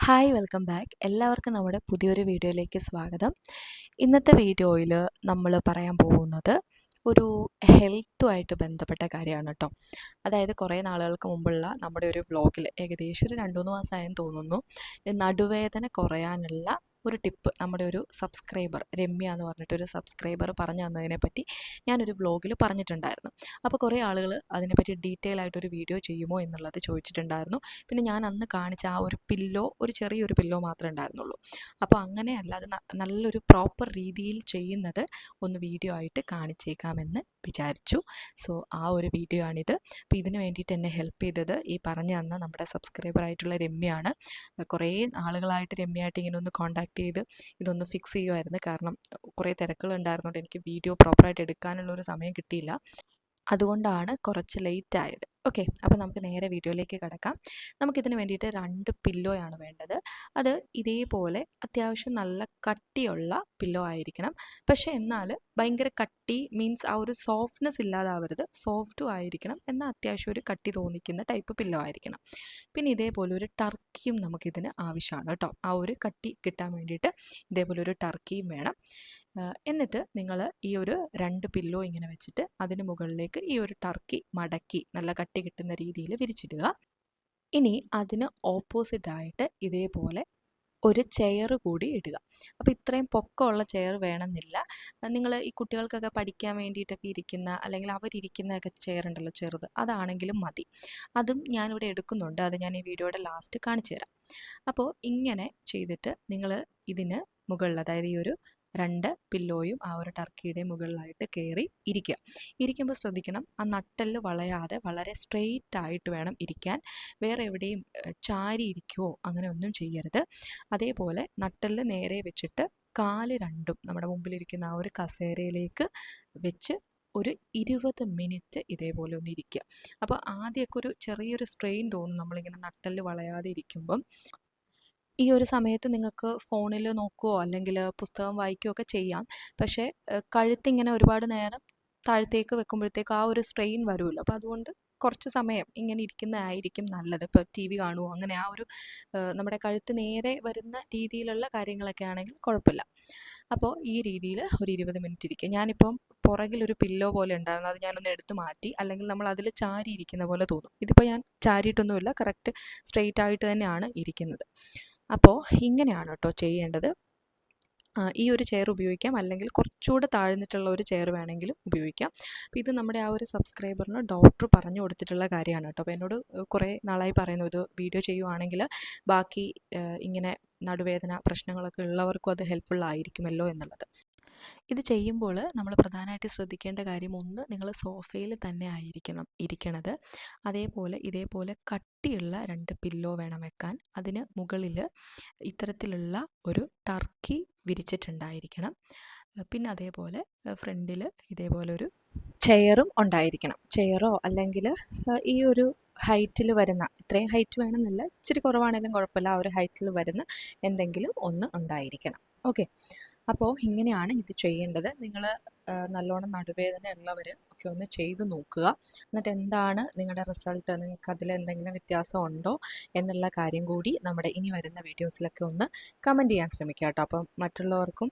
Hi welcome back എല്ലാവർക്കും നമ്മുടെ പുതിയൊരു വീഡിയോയിലേക്ക് സ്വാഗതം. ഇന്നത്തെ വീഡിയോയിൽ നമ്മൾ പറയാൻ പോകുന്നത് ഒരു ഹെൽത്തുമായിട്ട് ബന്ധപ്പെട്ട കാര്യമാണ് കേട്ടോ അതായത് കുറേ നാളുകൾക്ക് മുമ്പുള്ള നമ്മുടെ ഒരു ബ്ലോഗിൽ ഏകദേശം ഒരു രണ്ട് മൂന്ന് മാസമായെന്ന് തോന്നുന്നു. നടുവേദന കുറയാനുള്ള ഒരു ടിപ്പ് നമ്മുടെ ഒരു സബ്സ്ക്രൈബർ രമ്യ എന്ന് പറഞ്ഞിട്ടൊരു സബ്സ്ക്രൈബർ പറഞ്ഞു തന്നതിനെ പറ്റി ഞാനൊരു വ്ലോഗിൽ പറഞ്ഞിട്ടുണ്ടായിരുന്നു. അപ്പോൾ കുറേ ആളുകൾ അതിനെപ്പറ്റി ഡീറ്റെയിൽ ആയിട്ടൊരു വീഡിയോ ചെയ്യുമോ എന്നുള്ളത് ചോദിച്ചിട്ടുണ്ടായിരുന്നു. പിന്നെ ഞാൻ അന്ന് കാണിച്ച ആ ഒരു പില്ലോ ഒരു ചെറിയൊരു പില്ലോ മാത്രമേ ഉണ്ടായിരുന്നുള്ളൂ. അപ്പോൾ അങ്ങനെയല്ല അത് നല്ലൊരു പ്രോപ്പർ രീതിയിൽ ചെയ്യുന്നത് ഒന്ന് വീഡിയോ ആയിട്ട് കാണിച്ചേക്കാമെന്ന് വിചാരിച്ചു. സോ ആ ഒരു വീഡിയോ ആണിത്. അപ്പോൾ ഇതിന് വേണ്ടിയിട്ട് എന്നെ ഹെൽപ്പ് ചെയ്തത് ഈ പറഞ്ഞു തന്ന നമ്മുടെ സബ്സ്ക്രൈബർ ആയിട്ടുള്ള രമ്യയാണ്. കുറേ ആളുകളായിട്ട് രമ്യയായിട്ട് ഇങ്ങനെ ഒന്ന് കോൺടാക്ട് ചെയ്ത് ഇതൊന്ന് ഫിക്സ് ചെയ്യുമായിരുന്നു കാരണം കുറേ തിരക്കുകൾ ഉണ്ടായിരുന്നുകൊണ്ട് എനിക്ക് വീഡിയോ പ്രോപ്പറായിട്ട് എടുക്കാനുള്ള ഒരു സമയം കിട്ടിയില്ല. അതുകൊണ്ടാണ് കുറച്ച് ലേറ്റ് ആയത്. ഓക്കെ അപ്പോൾ നമുക്ക് നേരെ വീഡിയോയിലേക്ക് കിടക്കാം. നമുക്കിതിന് വേണ്ടിയിട്ട് രണ്ട് പില്ലോയാണ് വേണ്ടത്. അത് ഇതേപോലെ അത്യാവശ്യം നല്ല കട്ടിയുള്ള പില്ലോ ആയിരിക്കണം. പക്ഷേ എന്നാൽ ഭയങ്കര കട്ടി മീൻസ് ആ ഒരു സോഫ്റ്റ്നെസ് ഇല്ലാതാവരുത്. സോഫ്റ്റും ആയിരിക്കണം. എന്നാൽ അത്യാവശ്യം ഒരു കട്ടി തോന്നിക്കുന്ന ടൈപ്പ് പില്ലോ ആയിരിക്കണം. പിന്നെ ഇതേപോലെ ഒരു ടർക്കിയും നമുക്കിതിന് ആവശ്യമാണ് കേട്ടോ. ആ ഒരു കട്ടി കിട്ടാൻ വേണ്ടിയിട്ട് ഇതേപോലെ ഒരു ടർക്കിയും വേണം. എന്നിട്ട് നിങ്ങൾ ഈ ഒരു രണ്ട് പില്ലോ ഇങ്ങനെ വെച്ചിട്ട് അതിന് മുകളിലേക്ക് ഈ ഒരു ടർക്കി മടക്കി നല്ല കട്ടി കിട്ടുന്ന രീതിയിൽ വിരിച്ചിടുക. ഇനി അതിന് ഓപ്പോസിറ്റായിട്ട് ഇതേപോലെ ഒരു ചെയർ കൂടി ഇടുക. അപ്പോൾ ഇത്രയും പൊക്കമുള്ള ചെയർ വേണമെന്നില്ല. നിങ്ങൾ ഈ കുട്ടികൾക്കൊക്കെ പഠിക്കാൻ വേണ്ടിയിട്ടൊക്കെ ഇരിക്കുന്ന അല്ലെങ്കിൽ അവരിരിക്കുന്നതൊക്കെ ചെയർ ഉണ്ടല്ലോ ചെറുത് അതാണെങ്കിലും മതി. അതും ഞാനിവിടെ എടുക്കുന്നുണ്ട്. അത് ഞാൻ ഈ വീഡിയോയുടെ ലാസ്റ്റ് കാണിച്ചു തരാം. അപ്പോൾ ഇങ്ങനെ ചെയ്തിട്ട് നിങ്ങൾ ഇതിന് മുകളിൽ അതായത് ഈ ഒരു രണ്ട് പില്ലോയും ആ ഒരു ടർക്കിയുടെ മുകളിലായിട്ട് കയറി ഇരിക്കുക. ഇരിക്കുമ്പോൾ ശ്രദ്ധിക്കണം ആ നട്ടെല്ല് വളയാതെ വളരെ സ്ട്രെയിറ്റ് ആയിട്ട് വേണം ഇരിക്കാൻ. വേറെ എവിടെയും ചാരി ഇരിക്കുകയോ അങ്ങനെ ഒന്നും ചെയ്യരുത്. അതേപോലെ നട്ടെല്ല് നേരെ വെച്ചിട്ട് കാൽ രണ്ടും നമ്മുടെ മുമ്പിലിരിക്കുന്ന ആ ഒരു കസേരയിലേക്ക് വെച്ച് ഒരു ഇരുപത് മിനിറ്റ് ഇതേപോലെ ഒന്ന് ഇരിക്കുക. അപ്പോൾ ആദ്യമൊക്കെ ഒരു ചെറിയൊരു സ്ട്രെയിൻ തോന്നും നമ്മളിങ്ങനെ നട്ടെല്ല് വളയാതെ ഇരിക്കുമ്പം. ഈ ഒരു സമയത്ത് നിങ്ങൾക്ക് ഫോണിൽ നോക്കുകയോ അല്ലെങ്കിൽ പുസ്തകം വായിക്കുകയോ ഒക്കെ ചെയ്യാം. പക്ഷേ കഴുത്തിങ്ങനെ ഒരുപാട് നേരം താഴത്തേക്ക് വെക്കുമ്പോഴത്തേക്ക് ആ ഒരു സ്ട്രെയിൻ വരുമല്ലോ അപ്പോൾ അതുകൊണ്ട് കുറച്ച് സമയം ഇങ്ങനെ ഇരിക്കുന്നതായിരിക്കും നല്ലത്. ഇപ്പോൾ ടി വി കാണുമോ അങ്ങനെ ആ ഒരു നമ്മുടെ കഴുത്ത് നേരെ വരുന്ന രീതിയിലുള്ള കാര്യങ്ങളൊക്കെ ആണെങ്കിൽ കുഴപ്പമില്ല. അപ്പോൾ ഈ രീതിയിൽ ഒരു ഇരുപത് മിനിറ്റ് ഇരിക്കുക. ഞാനിപ്പം പുറകിൽ ഒരു പില്ലോ പോലെ ഉണ്ടായിരുന്നു. അത് ഞാനൊന്ന് എടുത്ത് മാറ്റി അല്ലെങ്കിൽ നമ്മൾ അതിൽ ചാരി ഇരിക്കുന്ന പോലെ തോന്നും. ഇതിപ്പോൾ ഞാൻ ചാരിയിട്ടൊന്നുമില്ല. കറക്റ്റ് സ്ട്രെയിറ്റ് ആയിട്ട് തന്നെയാണ് ഇരിക്കുന്നത്. അപ്പോൾ ഇങ്ങനെയാണ് കേട്ടോ ചെയ്യേണ്ടത് ഈ ഒരു ചെയർ ഉപയോഗിക്കാം. അല്ലെങ്കിൽ കുറച്ചുകൂടെ താഴ്ന്നിട്ടുള്ള ഒരു ചെയർ വേണമെങ്കിലും ഉപയോഗിക്കാം. ഇത് നമ്മുടെ ആ ഒരു സബ്സ്ക്രൈബറിന് ഡോക്ടർ പറഞ്ഞു കൊടുത്തിട്ടുള്ള കാര്യമാണ് കേട്ടോ അപ്പോൾ എന്നോട് കുറേ നാളായി പറയുന്നു ഇത് വീഡിയോ ചെയ്യുവാണെങ്കിൽ ബാക്കി ഇങ്ങനെ നടുവേദന പ്രശ്നങ്ങളൊക്കെ ഉള്ളവർക്കും അത് ഹെൽപ്ഫുൾ ആയിരിക്കുമല്ലോ എന്നുള്ളത്. ഇത് ചെയ്യുമ്പോൾ നമ്മൾ പ്രധാനമായിട്ട് ശ്രദ്ധിക്കേണ്ട കാര്യം ഒന്ന് നിങ്ങൾ സോഫയിൽ തന്നെ ആയിരിക്കണം ഇരിക്കണത്. അതേപോലെ ഇതേപോലെ കട്ടിയുള്ള രണ്ട് പില്ലോ വേണം വെക്കാൻ. അതിന് മുകളിൽ ഇത്തരത്തിലുള്ള ഒരു ടർക്കി വിരിച്ചിട്ടുണ്ടായിരിക്കണം. പിന്നെ അതേപോലെ ഫ്രണ്ടിൽ ഇതേപോലെ ഒരു ചെയറും ഉണ്ടായിരിക്കണം. ചെയറോ അല്ലെങ്കിൽ ഈ ഒരു ഹൈറ്റിൽ വരുന്ന ഇത്രയും ഹൈറ്റ് വേണമെന്നില്ല ഇച്ചിരി കുറവാണെങ്കിലും കുഴപ്പമില്ല ആ ഒരു ഹൈറ്റിൽ വരുന്ന എന്തെങ്കിലും ഒന്ന് ഉണ്ടായിരിക്കണം. ഓക്കെ. അപ്പോൾ ഇങ്ങനെയാണ് ഇത് ചെയ്യേണ്ടത്. നിങ്ങൾ നല്ലോണം നടുവേദന ഉള്ളവർ ഒക്കെ ഒന്ന് ചെയ്ത് നോക്കുക. എന്നിട്ട് എന്താണ് നിങ്ങളുടെ റിസൾട്ട് നിങ്ങൾക്ക് അതിൽ എന്തെങ്കിലും വ്യത്യാസം ഉണ്ടോ എന്നുള്ള കാര്യം കൂടി നമ്മുടെ ഇനി വരുന്ന വീഡിയോസിലൊക്കെ ഒന്ന് കമന്റ് ചെയ്യാൻ ശ്രമിക്കുക കേട്ടോ. അപ്പം മറ്റുള്ളവർക്കും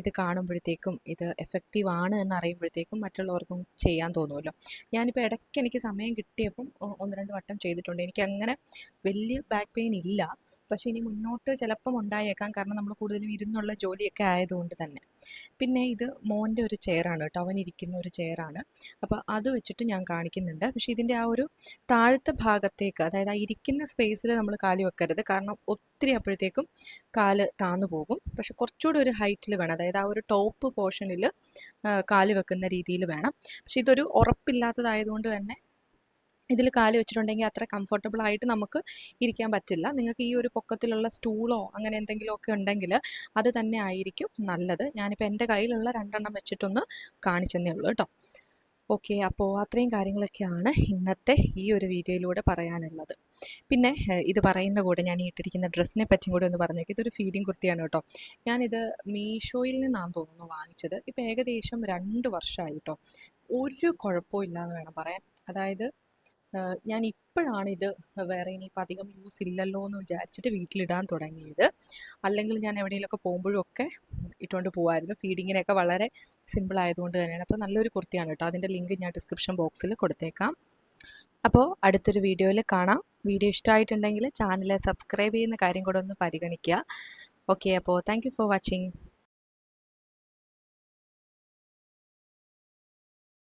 ഇത് കാണുമ്പോഴത്തേക്കും ഇത് എഫക്റ്റീവ് ആണ് എന്ന് അറിയുമ്പോഴത്തേക്കും മറ്റുള്ളവർക്കും ചെയ്യാൻ തോന്നുമല്ലോ ഞാനിപ്പോൾ ഇടയ്ക്ക് എനിക്ക് സമയം കിട്ടിയപ്പം ഒന്ന് രണ്ട് വട്ടം ചെയ്തിട്ടുണ്ട്. എനിക്ക് അങ്ങനെ വലിയ ബാക്ക് പെയിൻ ഇല്ല. പക്ഷേ ഇനി മുന്നോട്ട് ചിലപ്പം ഉണ്ടായേക്കാം. കാരണം നമ്മൾ കൂടുതലും ഇരുന്നുള്ള ജോലിയൊക്കെ ആയതുകൊണ്ട് തന്നെ. പിന്നെ ഇത് മോന്റെ ഒരു ചെയറാണ് കേട്ടോ. അവൻ ഇരിക്കുന്ന ഒരു ചെയറാണ് അപ്പോൾ അത് വെച്ചിട്ട് ഞാൻ കാണിക്കുന്നുണ്ട്. പക്ഷേ ഇതിന്റെ ആ ഒരു താഴത്തെ ഭാഗത്തേക്ക് അതായത് ആ ഇരിക്കുന്ന സ്പേസിൽ നമ്മൾ കാൽ വെക്കരുത്. കാരണം ഒത്തിരി അപ്പോഴത്തേക്കും കാൽ താന്നു പോകും. പക്ഷെ കുറച്ചുകൂടി ഒരു ഹൈറ്റിൽ വേണം. അതായത് ആ ഒരു ടോപ്പ് പോർഷനിൽ കാൽ വെക്കുന്ന രീതിയിൽ വേണം. പക്ഷെ ഇതൊരു ഉറപ്പില്ലാത്തതായതുകൊണ്ട് തന്നെ ഇതിൽ കാൽ വെച്ചിട്ടുണ്ടെങ്കിൽ അത്ര കംഫർട്ടബിൾ ആയിട്ട് നമുക്ക് ഇരിക്കാൻ പറ്റില്ല. നിങ്ങൾക്ക് ഈ ഒരു പൊക്കത്തിലുള്ള സ്റ്റൂളോ അങ്ങനെ എന്തെങ്കിലുമൊക്കെ ഉണ്ടെങ്കിൽ അത് തന്നെ ആയിരിക്കും നല്ലത്. ഞാനിപ്പോൾ എന്റെ കയ്യിലുള്ള രണ്ടെണ്ണം വെച്ചിട്ടൊന്ന് കാണിച്ചെന്നേ ഉള്ളൂ കേട്ടോ. ഓക്കെ അപ്പോൾ അത്രയും കാര്യങ്ങളൊക്കെയാണ് ഇന്നത്തെ ഈ ഒരു വീഡിയോയിലൂടെ പറയാനുള്ളത്. പിന്നെ ഇത് പറയുന്ന കൂടെ ഞാൻ ഇട്ടിരിക്കുന്ന ഡ്രസ്സിനെ പറ്റിയും കൂടെ ഒന്ന് പറഞ്ഞേക്കും. ഇതൊരു ഫീഡിങ് കുർത്തിയാണ് കേട്ടോ. ഞാനിത് മീഷോയിൽ നിന്നാണ് തോന്നുന്നു വാങ്ങിച്ചത്. ഇപ്പോൾ ഏകദേശം രണ്ട് വർഷമായി കേട്ടോ. ഒരു കുഴപ്പമില്ലാന്ന് വേണം പറയാൻ. അതായത് ഞാൻ ഇപ്പോഴാണ് ഇത് വേറെ ഇനിയിപ്പോൾ അധികം യൂസ് ഇല്ലല്ലോ എന്ന് വിചാരിച്ചിട്ട് വീട്ടിലിടാൻ തുടങ്ങിയത്. അല്ലെങ്കിൽ ഞാൻ എവിടെയെങ്കിലുമൊക്കെ പോകുമ്പോഴും ഒക്കെ ഇട്ടുകൊണ്ട് പോകുമായിരുന്നു ഫീഡിങ്ങിനൊക്കെ വളരെ സിമ്പിൾ ആയതുകൊണ്ട് തന്നെയാണ്. അപ്പോൾ നല്ലൊരു കുർത്തിയാണ് കേട്ടോ. അതിന്റെ ലിങ്ക് ഞാൻ ഡിസ്ക്രിപ്ഷൻ ബോക്സിൽ കൊടുത്തേക്കാം. അപ്പോൾ അടുത്തൊരു വീഡിയോയിൽ കാണാം. വീഡിയോ ഇഷ്ടമായിട്ടുണ്ടെങ്കിൽ ചാനൽ സബ്സ്ക്രൈബ് ചെയ്യുന്ന കാര്യം കൂടെ ഒന്ന് പരിഗണിക്കുക. ഓക്കെ അപ്പോൾ താങ്ക് ഫോർ വാച്ചിങ്